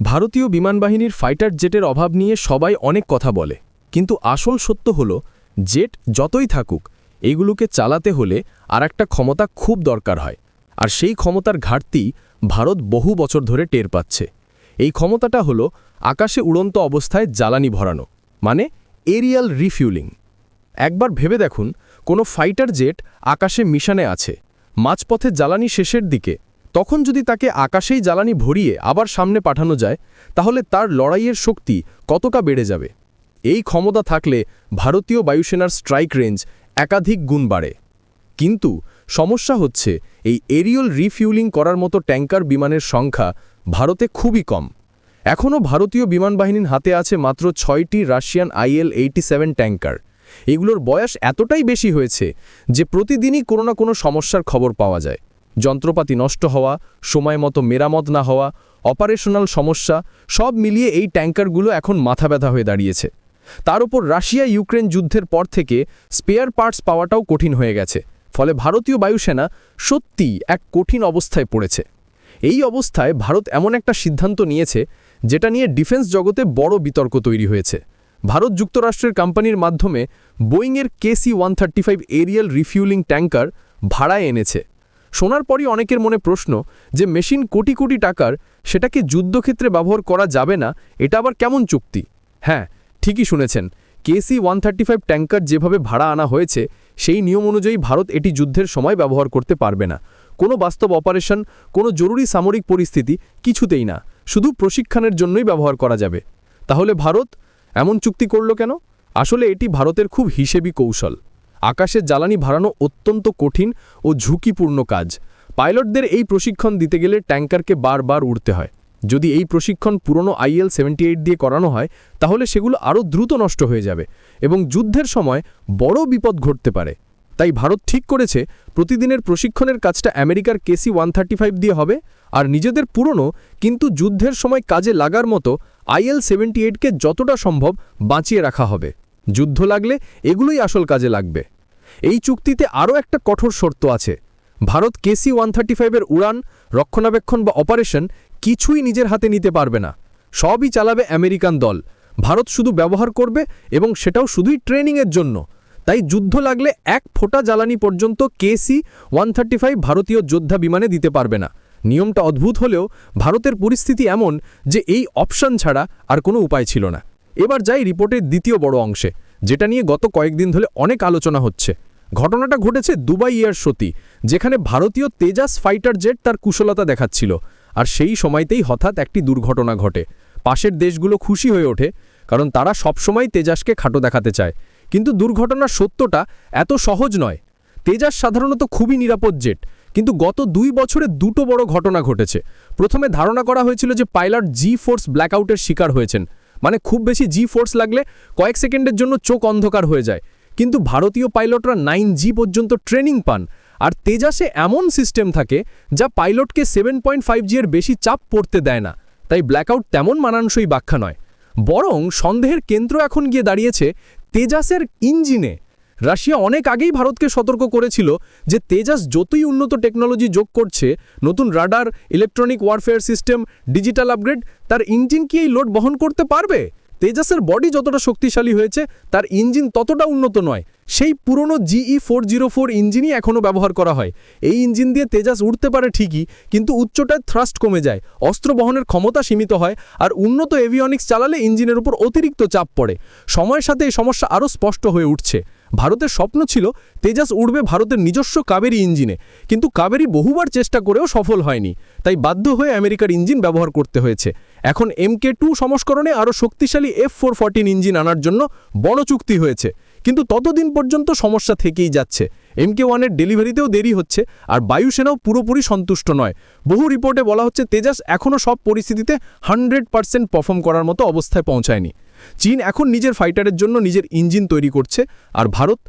ভারতীয় বিমানবাহিনীর ফাইটার জেটের অভাব নিয়ে সবাই অনেক কথা বলে। কিন্তু আসল সত্য হল, জেট যতই থাকুক, এগুলোকে চালাতে হলে আর একটা ক্ষমতা খুব দরকার হয়। আর সেই ক্ষমতার ঘাটতি ভারত বহু বছর ধরে টের পাচ্ছে। এই ক্ষমতাটা হল আকাশে উড়ন্ত অবস্থায় জ্বালানি ভরানো মানে এরিয়াল রিফিউলিং। একবার ভেবে দেখুন, কোনো ফাইটার জেট আকাশে মিশনে আছে, মাঝপথে জ্বালানি শেষের দিকে তখন যদি তাকে আকাশেই জ্বালানি ভরিয়ে আবার সামনে পাঠানো যায়, তাহলে তার লড়াইয়ের শক্তি কতটা বেড়ে যাবে? এই ক্ষমতা থাকলে ভারতীয় বায়ুসেনার স্ট্রাইক রেঞ্জ একাধিক গুণ বাড়ে। কিন্তু সমস্যা হচ্ছে, এই এরিয়ল রিফিউলিং করার মতো ট্যাঙ্কার বিমানের সংখ্যা ভারতে খুবই কম। এখনও ভারতীয় বিমানবাহিনীর হাতে আছে মাত্র ছয়টি Russian IL eighty seven tanker. এগুলোর বয়স এতটাই বেশি হয়েছে যে প্রতিদিনই কোনো না কোনো সমস্যার খবর পাওয়া যায়। যন্ত্রপাতি নষ্ট হওয়া, সময় মতো মেরামত না হওয়া, অপারেশনাল সমস্যা, সব মিলিয়ে এই ট্যাঙ্কারগুলো এখন মাথা ব্যথা হয়ে দাঁড়িয়েছে। তার উপর রাশিয়া ইউক্রেন যুদ্ধের পর থেকে স্পেয়ার পার্টস পাওয়াটাও কঠিন হয়ে গেছে, ফলে ভারতীয় বায়ুসেনা সত্যিই এক কঠিন অবস্থায় পড়েছে। এই অবস্থায় ভারত এমন একটা সিদ্ধান্ত নিয়েছে, যেটা নিয়ে ডিফেন্স জগতে বড় বিতর্ক তৈরি হয়েছে। ভারত যুক্তরাষ্ট্রের কোম্পানির মাধ্যমে বোয়িংয়ের KC one thirty five aerial refuelling tanker ভাড়ায় এনেছে। শোনার পরই অনেকের মনে প্রশ্ন যে মেশিন কোটি কোটি টাকার, সেটাকে যুদ্ধক্ষেত্রে ব্যবহার করা যাবে না, এটা আবার কেমন চুক্তি? হ্যাঁ ঠিকই শুনেছেন। KC one thirty five tanker যেভাবে ভাড়া আনা হয়েছে, সেই নিয়ম অনুযায়ী ভারত এটি যুদ্ধের সময় ব্যবহার করতে পারবে না। কোনো বাস্তব অপারেশন, কোনো জরুরি সামরিক পরিস্থিতি কিছুতেই না, শুধু প্রশিক্ষণের জন্যই ব্যবহার করা যাবে। তাহলে ভারত এমন চুক্তি করল কেন? আসলে এটি ভারতের খুব হিসেবি কৌশল। আকাশে জ্বালানি ভাড়ানো অত্যন্ত কঠিন ও ঝুঁকিপূর্ণ কাজ। পাইলটদের এই প্রশিক্ষণ দিতে গেলে ট্যাঙ্কারকে বারবার উড়তে হয়। যদি এই প্রশিক্ষণ পুরনো আইএল সেভেন্টি দিয়ে করানো হয়, তাহলে সেগুলো আরও দ্রুত নষ্ট হয়ে যাবে এবং যুদ্ধের সময় বড় বিপদ ঘটতে পারে। তাই ভারত ঠিক করেছে, প্রতিদিনের প্রশিক্ষণের কাজটা আমেরিকার কেসি ওয়ান দিয়ে হবে, আর নিজেদের পুরনো কিন্তু যুদ্ধের সময় কাজে লাগার মতো আইএল সেভেন্টি এইটকে যতটা সম্ভব বাঁচিয়ে রাখা হবে। যুদ্ধ লাগলে এগুলোই আসল কাজে লাগবে। এই চুক্তিতে আরও একটা কঠোর শর্ত আছে। ভারত কেসি ওয়ান থার্টি ফাইভের উড়ান, রক্ষণাবেক্ষণ বা অপারেশন কিছুই নিজের হাতে নিতে পারবে না। সবই চালাবে আমেরিকান দল। ভারত শুধু ব্যবহার করবে এবং সেটাও শুধুই ট্রেনিংয়ের জন্য। তাই যুদ্ধ লাগলে এক ফোঁটা জ্বালানি পর্যন্ত কেসি ওয়ান থার্টি ফাইভ ভারতীয় যোদ্ধা বিমানে দিতে পারবে না। নিয়মটা অদ্ভুত হলেও ভারতের পরিস্থিতি এমন যে এই অপশন ছাড়া আর কোনো উপায় ছিল না। এবার যাই রিপোর্টের দ্বিতীয় বড় অংশে। যেটা নিয়ে গত কয়েকদিন ধরে অনেক আলোচনা হচ্ছে। ঘটনাটা ঘটেছে দুবাই এয়ার সতী, যেখানে ভারতীয় তেজাস ফাইটার জেট তার কুশলতা দেখাচ্ছিল, আর সেই সময়তেই হঠাৎ একটি দুর্ঘটনা ঘটে। পাশের দেশগুলো খুশি হয়ে ওঠে, কারণ তারা সবসময় তেজাসকে খাটো দেখাতে চায়। কিন্তু দুর্ঘটনার সত্যটা এত সহজ নয়। তেজাস সাধারণত খুবই নিরাপদ জেট, কিন্তু গত দুই বছরে দুটো বড় ঘটনা ঘটেছে। প্রথমে ধারণা করা হয়েছিল যে পাইলট জি ফোর্স ব্ল্যাকআউটের শিকার হয়েছেন মানে খুব বেশি জি ফোর্স লাগলে কয়েক সেকেন্ডের জন্য চোখ অন্ধকার হয়ে যায়। কিন্তু ভারতীয় পাইলটরা নাইন জি পর্যন্ত ট্রেনিং পান। আর তেজাসে এমন সিস্টেম থাকে যা পাইলটকে সেভেন পয়েন্ট ফাইভ জি এর বেশি চাপ পড়তে দেয় না। তাই ব্ল্যাকআউট তেমন মানানসই ব্যাখ্যা নয়। বরং সন্দেহের কেন্দ্র এখন গিয়ে দাঁড়িয়েছে তেজাসের ইঞ্জিনে রাশিয়া অনেক আগেই ভারতকে সতর্ক করেছিল যে তেজাস যতই উন্নত টেকনোলজি যোগ করছে, নতুন radar electronic warfare system digital upgrade তার ইঞ্জিন কি এই লোড বহন করতে পারবে? তেজাসের বডি যতটা শক্তিশালী হয়েছে, তার ইঞ্জিন ততটা উন্নত নয়। সেই পুরনো জিই ফোর জিরো ফোর ইঞ্জিনই এখনও ব্যবহার করা হয়। এই ইঞ্জিন দিয়ে তেজাস উঠতে পারে ঠিকই, কিন্তু উচ্চটায় থ্রাস্ট কমে যায়, অস্ত্র বহনের ক্ষমতা সীমিত হয়, আর উন্নত এভিয়নিক্স চালালে ইঞ্জিনের উপর অতিরিক্ত চাপ পড়ে। সময়ের সাথে এই সমস্যা আরও স্পষ্ট হয়ে উঠছে। ভারতের স্বপ্ন ছিল তেজাস উড়বে ভারতের নিজস্ব কাবেরি ইঞ্জিনে। কিন্তু কাবেরি বহুবার চেষ্টা করেও সফল হয়নি। তাই বাধ্য হয়ে আমেরিকার ইঞ্জিন ব্যবহার করতে হয়েছে। এখন এমকে টু সংস্করণে আরও শক্তিশালী এফ ফোর ইঞ্জিন আনার জন্য বড় চুক্তি হয়েছে। কিন্তু ততদিন পর্যন্ত সমস্যা থেকেই যাচ্ছে। এমকে ওয়ানের ডেলিভারিতেও দেরি হচ্ছে আর বায়ুসেনাও পুরোপুরি সন্তুষ্ট নয়। বহু রিপোর্টে বলা হচ্ছে তেজাস এখনও সব পরিস্থিতিতে হান্ড্রেড পার্সেন্ট পারফর্ম করার মতো অবস্থায় পৌঁছায়নি। চীন এখন নিজের ফাইটারের জন্য নিজের ইঞ্জিন তৈরি করছে আর ভারত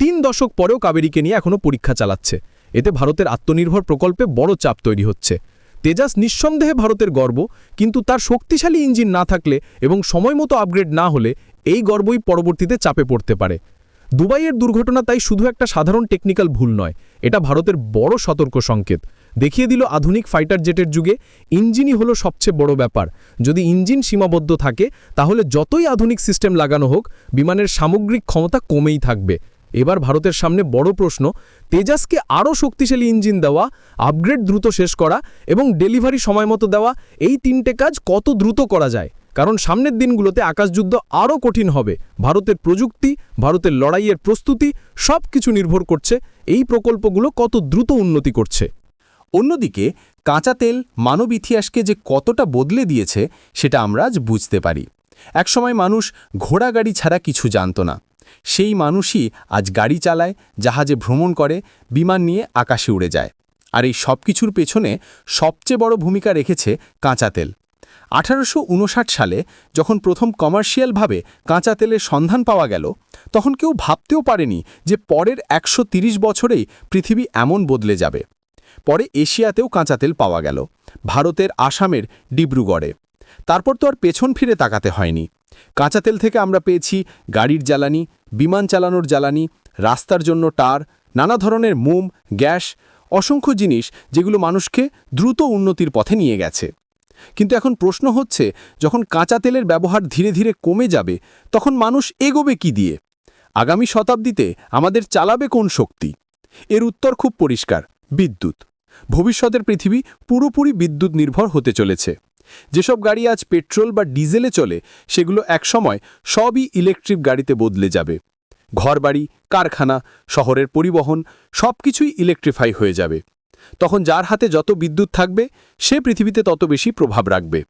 তিন দশক পরেও কাবেরিকে নিয়ে এখনও পরীক্ষা চালাচ্ছে। এতে ভারতের আত্মনির্ভর প্রকল্পে বড় চাপ তৈরি হচ্ছে। তেজাস নিঃসন্দেহে ভারতের গর্ব, কিন্তু তার শক্তিশালী ইঞ্জিন না থাকলে এবং সময় মতো আপগ্রেড না হলে এই গর্বই পরবর্তীতে চাপে পড়তে পারে। দুবাইয়ের দুর্ঘটনা তাই শুধু একটা সাধারণ টেকনিক্যাল ভুল নয়, এটা ভারতের বড় সতর্ক সংকেত। দেখিয়ে দিল আধুনিক ফাইটার জেটের যুগে, ইঞ্জিনই হলো সবচেয়ে বড় ব্যাপার। যদি ইঞ্জিন সীমাবদ্ধ থাকে, তাহলে যতই আধুনিক সিস্টেম লাগানো হোক, বিমানের সামগ্রিক ক্ষমতা কমেই থাকবে। এবার ভারতের সামনে বড় প্রশ্ন, তেজাসকে আরও শক্তিশালী ইঞ্জিন দেওয়া আপগ্রেড দ্রুত শেষ করা এবং ডেলিভারি সময়মতো দেওয়া, এই তিনটে কাজ কত দ্রুত করা যায়? কারণ সামনের দিনগুলোতে আকাশযুদ্ধ আরও কঠিন হবে। ভারতের প্রযুক্তি, ভারতের লড়াইয়ের প্রস্তুতি সব কিছু নির্ভর করছে এই প্রকল্পগুলো কত দ্রুত উন্নতি করছে। অন্যদিকে, কাঁচা তেল মানব ইতিহাসকে যে কতটা বদলে দিয়েছে, সেটা আমরা আজ বুঝতে পারি। একসময় মানুষ ঘোড়া গাড়ি ছাড়া কিছু জানত না। সেই মানুষই আজ গাড়ি চালায়, জাহাজে ভ্রমণ করে, বিমান নিয়ে আকাশে উড়ে যায়। আর এই সব কিছুর পেছনে সবচেয়ে বড় ভূমিকা রেখেছে কাঁচা তেল। আঠারোশো উনষাট সালে যখন প্রথম কমার্শিয়ালভাবে কাঁচা তেলের সন্ধান পাওয়া গেল, তখন কেউ ভাবতেও পারেনি যে পরের একশো বছরেই পৃথিবী এমন বদলে যাবে। পরে এশিয়াতেও কাঁচা তেল পাওয়া গেল, ভারতের আসামের ডিব্রুগড়ে। তারপর তো আর পেছন ফিরে তাকাতে হয়নি। কাঁচা তেল থেকে আমরা পেয়েছি গাড়ির জ্বালানি, বিমান চালানোর জ্বালানি, রাস্তার জন্য টার, নানা ধরনের মোম, গ্যাস, অসংখ্য জিনিস যেগুলো মানুষকে দ্রুত উন্নতির পথে নিয়ে গেছে। কিন্তু এখন প্রশ্ন হচ্ছে, যখন কাঁচা তেলের ব্যবহার ধীরে ধীরে কমে যাবে, তখন মানুষ এগোবে কি দিয়ে? আগামী শতাব্দীতে আমাদের চালাবে কোন শক্তি? এর উত্তর খুব পরিষ্কার, বিদ্যুৎ। ভবিষ্যতের পৃথিবী পুরোপুরি বিদ্যুৎ নির্ভর হতে চলেছে। যেসব গাড়ি আজ পেট্রোল বা ডিজেলে চলে, সেগুলো একসময় সবই ইলেকট্রিক গাড়িতে বদলে যাবে। ঘরবাড়ি, কারখানা, শহরের পরিবহন সব কিছুই ইলেকট্রিফাই হয়ে যাবে। তখন যার হাতে যত বিদ্যুৎ থাকবে, সে পৃথিবীতে তত বেশি প্রভাব রাখবে।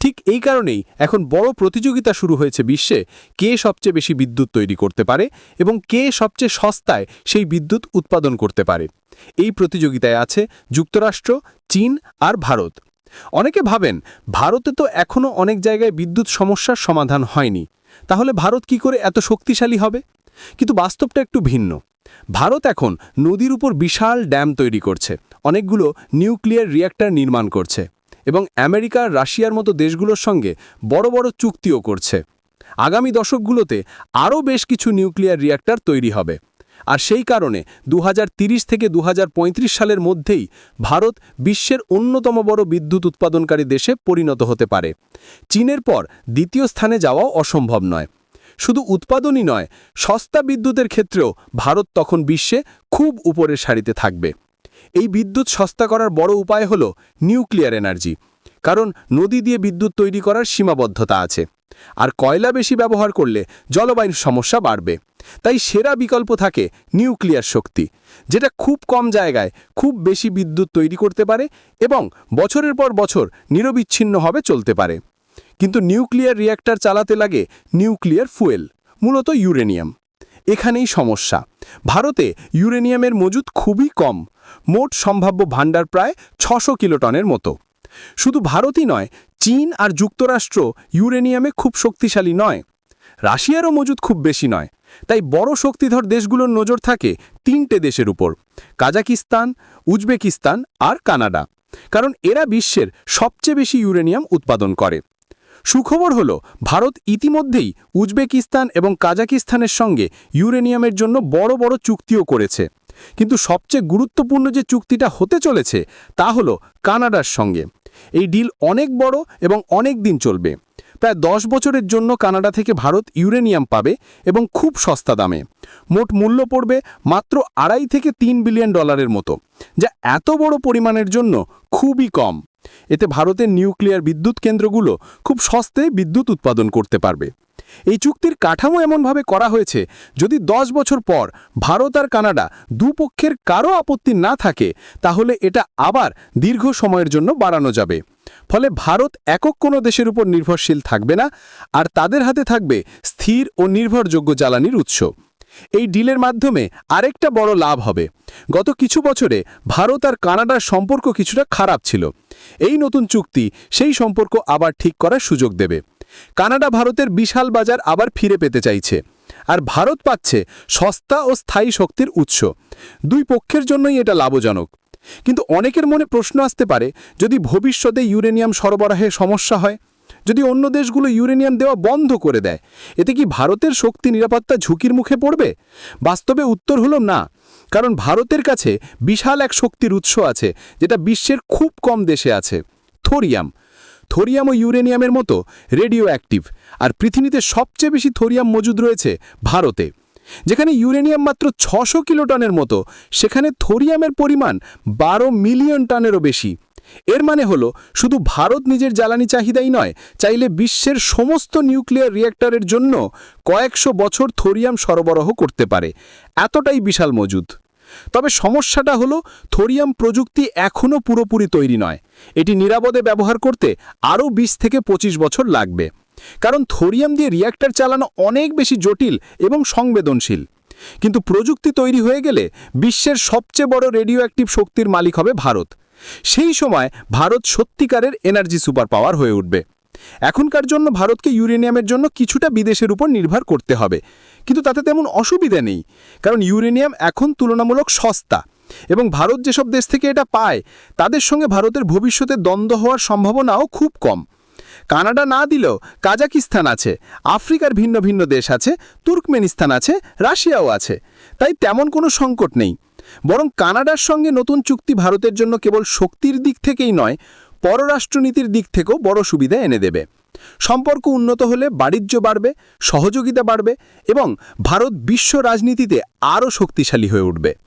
ঠিক এই কারণেই এখন বড় প্রতিযোগিতা শুরু হয়েছে বিশ্বে কে সবচেয়ে বেশি বিদ্যুৎ তৈরি করতে পারে এবং কে সবচেয়ে সস্তায় সেই বিদ্যুৎ উৎপাদন করতে পারে। এই প্রতিযোগিতায় আছে যুক্তরাষ্ট্র, চীন আর ভারত। অনেকে ভাবেন, ভারতে তো এখনও অনেক জায়গায় বিদ্যুৎ সমস্যার সমাধান হয়নি। তাহলে ভারত কি করে এত শক্তিশালী হবে? কিন্তু বাস্তবটা একটু ভিন্ন। ভারত এখন নদীর উপর বিশাল ড্যাম তৈরি করছে। অনেকগুলো নিউক্লিয়ার রিয়্যাক্টর নির্মাণ করছে এবং আমেরিকা, রাশিয়ার মতো দেশগুলোর সঙ্গে বড় বড় চুক্তিও করছে। আগামী দশকগুলোতে আরও বেশ কিছু নিউক্লিয়ার রিয়্যাক্টর তৈরি হবে। আর সেই কারণে দু থেকে দু হাজার পঁয়ত্রিশ সালের মধ্যেই ভারত বিশ্বের অন্যতম বড় বিদ্যুৎ উৎপাদনকারী দেশে পরিণত হতে পারে। চীনের পর দ্বিতীয় স্থানে যাওয়াও অসম্ভব নয়। শুধু উৎপাদনই নয়, সস্তা বিদ্যুতের ক্ষেত্রেও ভারত তখন বিশ্বে খুব উপরের সারিতে থাকবে। এই বিদ্যুৎ সস্তা করার বড় উপায় হল নিউক্লিয়ার এনার্জি, কারণ নদী দিয়ে বিদ্যুৎ তৈরি করার সীমাবদ্ধতা আছে। আর কয়লা বেশি ব্যবহার করলে জলবায়ুর সমস্যা বাড়বে। তাই সেরা বিকল্প থাকে নিউক্লিয়ার শক্তি, যেটা খুব কম জায়গায় খুব বেশি বিদ্যুৎ তৈরি করতে পারে এবং বছরের পর বছর নিরবিচ্ছিন্নভাবে চলতে পারে। কিন্তু নিউক্লিয়ার রিয়্যাক্টর চালাতে লাগে নিউক্লিয়ার ফুয়েল, মূলত ইউরেনিয়াম। এখানেই সমস্যা। ভারতে ইউরেনিয়ামের মজুদ খুবই কম, মোট সম্ভাব্য ভাণ্ডার প্রায় ছশো কিলোটনের মতো। শুধু ভারতই নয়, চীন আর যুক্তরাষ্ট্র ইউরেনিয়ামে খুব শক্তিশালী নয়। রাশিয়ারও মজুদ খুব বেশি নয়, তাই বড় শক্তিধর দেশগুলোর নজর থাকে তিনটে দেশের উপর, কাজাকিস্তান, উজবেকিস্তান আর কানাডা। কারণ এরা বিশ্বের সবচেয়ে বেশি ইউরেনিয়াম উৎপাদন করে। সুখবর হল, ভারত ইতিমধ্যেই উজবেকিস্তান এবং কাজাকিস্তানের সঙ্গে ইউরেনিয়ামের জন্য বড় বড় চুক্তিও করেছে। কিন্তু সবচেয়ে গুরুত্বপূর্ণ যে চুক্তিটা হতে চলেছে, তা হল কানাডার সঙ্গে। এই ডিল অনেক বড় এবং অনেক দিন চলবে। প্রায় দশ বছরের জন্য কানাডা থেকে ভারত ইউরেনিয়াম পাবে এবং খুব সস্তা দামে। মোট মূল্য পড়বে মাত্র আড়াই থেকে তিন বিলিয়ন ডলারের মতো, যা এত বড় পরিমাণের জন্য খুবই কম। এতে ভারতের নিউক্লিয়ার বিদ্যুৎ কেন্দ্রগুলো খুব সস্তে বিদ্যুৎ উৎপাদন করতে পারবে। এই চুক্তির কাঠামো এমনভাবে করা হয়েছে, যদি দশ বছর পর ভারত আর কানাডা দুপক্ষের কারও আপত্তি না থাকে, তাহলে এটা আবার দীর্ঘ সময়ের জন্য বাড়ানো যাবে। ফলে ভারত একক কোনো দেশের উপর নির্ভরশীল থাকবে না, আর তাদের হাতে থাকবে স্থির ও নির্ভরযোগ্য জ্বালানির উৎস। এই ডিলের মাধ্যমে আরেকটা বড় লাভ হবে। গত কিছু বছরে ভারত আর কানাডার সম্পর্ক কিছুটা খারাপ ছিল। এই নতুন চুক্তি সেই সম্পর্ক আবার ঠিক করার সুযোগ দেবে। কানাডা ভারতের বিশাল বাজার আবার ফিরে পেতে চাইছে। আর ভারত পাচ্ছে সস্তা ও স্থায়ী শক্তির উৎস। দুই পক্ষের জন্যই এটা লাভজনক। কিন্তু অনেকের মনে প্রশ্ন আসতে পারে, যদি ভবিষ্যতে ইউরেনিয়াম সরবরাহে সমস্যা হয় যদি অন্য দেশগুলো ইউরেনিয়াম দেওয়া বন্ধ করে দেয়, এতে কি ভারতের শক্তি নিরাপত্তা ঝুঁকির মুখে পড়বে? বাস্তবে উত্তর হলো না, কারণ ভারতের কাছে বিশাল এক শক্তির উৎস আছে, যেটা বিশ্বের খুব কম দেশে আছে, থোরিয়াম। থোরিয়াম ও ইউরেনিয়ামের মতো রেডিও অ্যাক্টিভ আর পৃথিবীতে সবচেয়ে বেশি থোরিয়াম মজুদ রয়েছে ভারতে, যেখানে ইউরেনিয়াম মাত্র ছশো কিলোটনের মতো, সেখানে থোরিয়ামের পরিমাণ বারো মিলিয়ন টনেরও বেশি। এর মানে হলো, শুধু ভারত নিজের জ্বালানি চাহিদাই নয়, চাইলে বিশ্বের সমস্ত নিউক্লিয়ার রিয়্যাক্টরের জন্য কয়েকশো বছর থোরিয়াম সরবরাহ করতে পারে। এতটাই বিশাল মজুদ। তবে সমস্যাটা হলো, থোরিয়াম প্রযুক্তি এখনও পুরোপুরি তৈরি নয়। এটি নিরাপদে ব্যবহার করতে আরও ২০ থেকে ২৫ বছর লাগবে। কারণ থোরিয়াম দিয়ে রিয়্যাক্টর চালানো অনেক বেশি জটিল এবং সংবেদনশীল। কিন্তু প্রযুক্তি তৈরি হয়ে গেলে বিশ্বের সবচেয়ে বড় রেডিও অ্যাক্টিভ শক্তির মালিক হবে ভারত। সেই সময় ভারত সত্যিকারের এনার্জি সুপার পাওয়ার হয়ে উঠবে। এখনকার জন্য ভারতকে ইউরেনিয়ামের জন্য কিছুটা বিদেশের উপর নির্ভর করতে হবে। কিন্তু তাতে তেমন অসুবিধা নেই, কারণ ইউরেনিয়াম এখন তুলনামূলক সস্তা এবং ভারত যেসব দেশ থেকে এটা পায়, তাদের সঙ্গে ভারতের ভবিষ্যতে দ্বন্দ্ব হওয়ার সম্ভাবনাও খুব কম। কানাডা না দিলেও কাজাকিস্তান আছে, আফ্রিকার ভিন্ন ভিন্ন দেশ আছে, তুর্কমেনিস্তান আছে, রাশিয়াও আছে। তাই তেমন কোনো সংকট নেই। বরং কানাডার সঙ্গে নতুন চুক্তি ভারতের জন্য কেবল শক্তির দিক থেকেই নয়, পররাষ্ট্রনীতির দিক থেকেও বড় সুবিধা এনে দেবে। সম্পর্ক উন্নত হলে বাণিজ্য বাড়বে, সহযোগিতা বাড়বে এবং ভারত বিশ্ব রাজনীতিতে আরও শক্তিশালী হয়ে উঠবে।